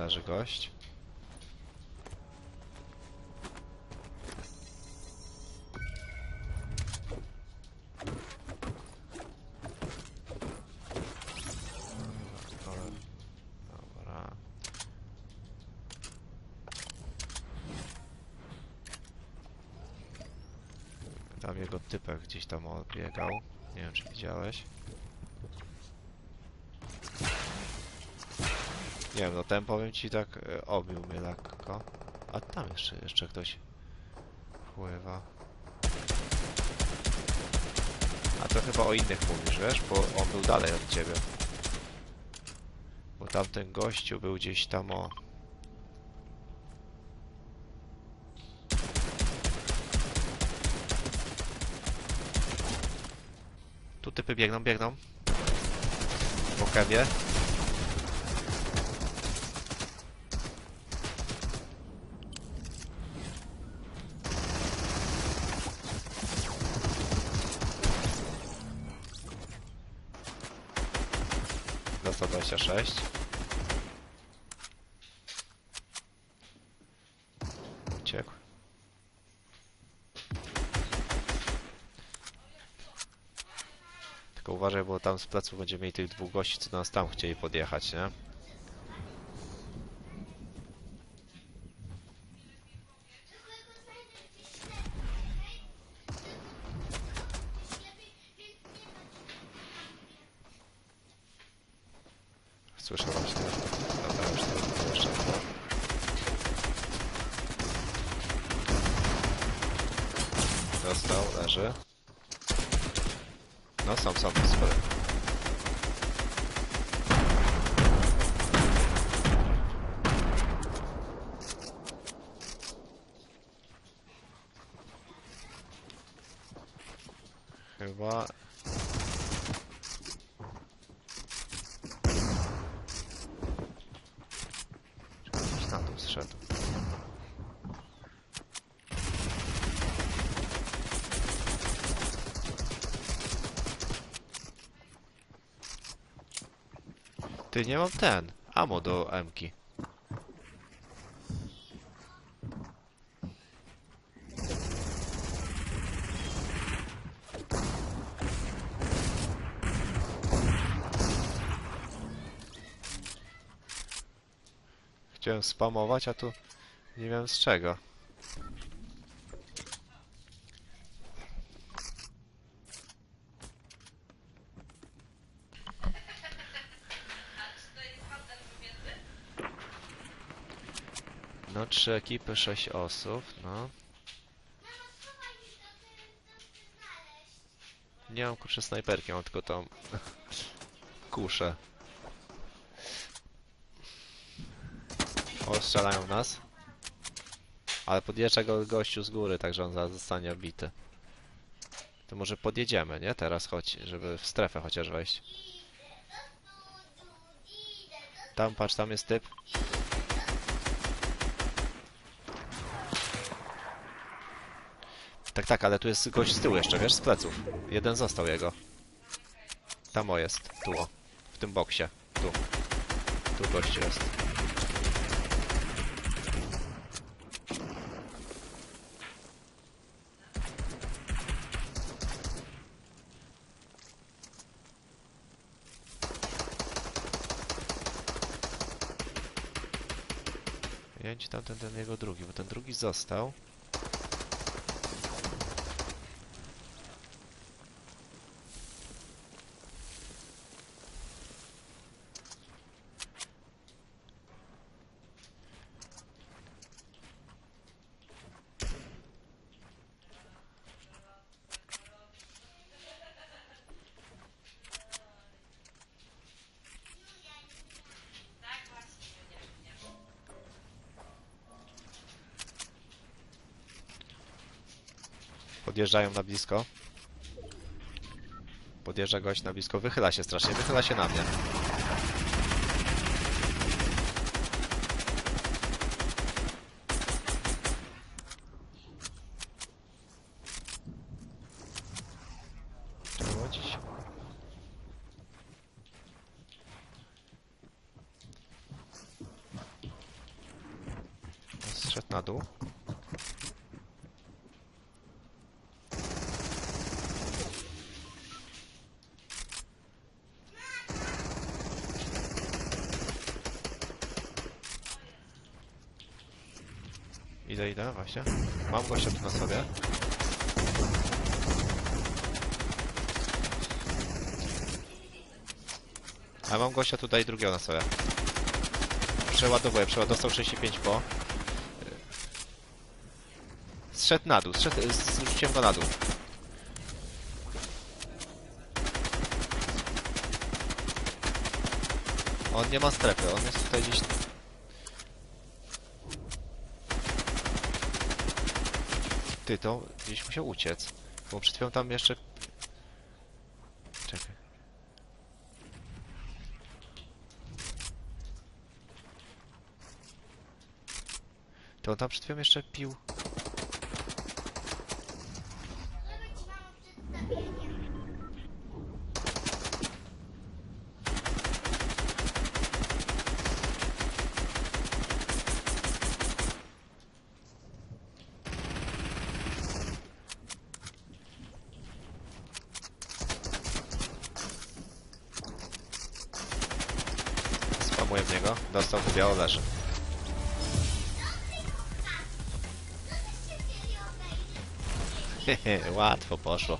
leży gość. Tam jego typek gdzieś tam odbiegał. Nie wiem, czy widziałeś. Nie wiem, no ten powiem ci tak e, obił mnie lekko. A tam jeszcze, jeszcze ktoś pływa. A to chyba o innych mówisz, wiesz? Bo on był dalej od ciebie. Bo tamten gościu był gdzieś tam o... Tu typy biegną, biegną. Po kewie. Do 126. Uciekł. Tylko uważaj, bo tam z pleców będziemy mieli tych dwóch gości, co nas tam chcieli podjechać, nie? Słyszę właśnie. Dobra, już to jeszcze. Dostał, leży. No, są, są, spory. Chyba... Gdzieś na dół zszedł. Ty, nie mam ten. Amo do M-ki. Chciałem spamować, a tu nie wiem z czego. No, trzy ekipy, sześć osób, no. Nie mam kurczę snajperki, mam tylko tą kuszę. O, strzelają nas. Ale podjeżdża go gościu z góry, także on zostanie obity. To może podjedziemy, nie? Teraz chodź, żeby w strefę chociaż wejść. Tam, patrz, tam jest typ. Tak, tak, ale tu jest gość z tyłu jeszcze, wiesz, z pleców. Jeden został jego. Tam o jest, tu o. W tym boksie. Tu. Tu gościu jest. Ja wiem, gdzie tamten ten jego drugi, bo ten drugi został. Podjeżdżają na blisko. Podjeżdża gość na blisko. Wychyla się strasznie. Wychyla się na mnie. Zszedł na dół. Idę, idę, właśnie. Mam gościa tu na sobie. A mam gościa tutaj drugiego na sobie. Przeładowuję, przeładowuję. Dostał 65 po. Zszedł na dół, zszedł, zrzuciłem go na dół. On nie ma strefy, on jest tutaj gdzieś Ty, to gdzieś musiał uciec. Bo przed chwilą tam jeszcze... Czekaj. To on tam przed chwilą jeszcze pił. Spamuję w niego. Dostał biało leży. Łatwo poszło.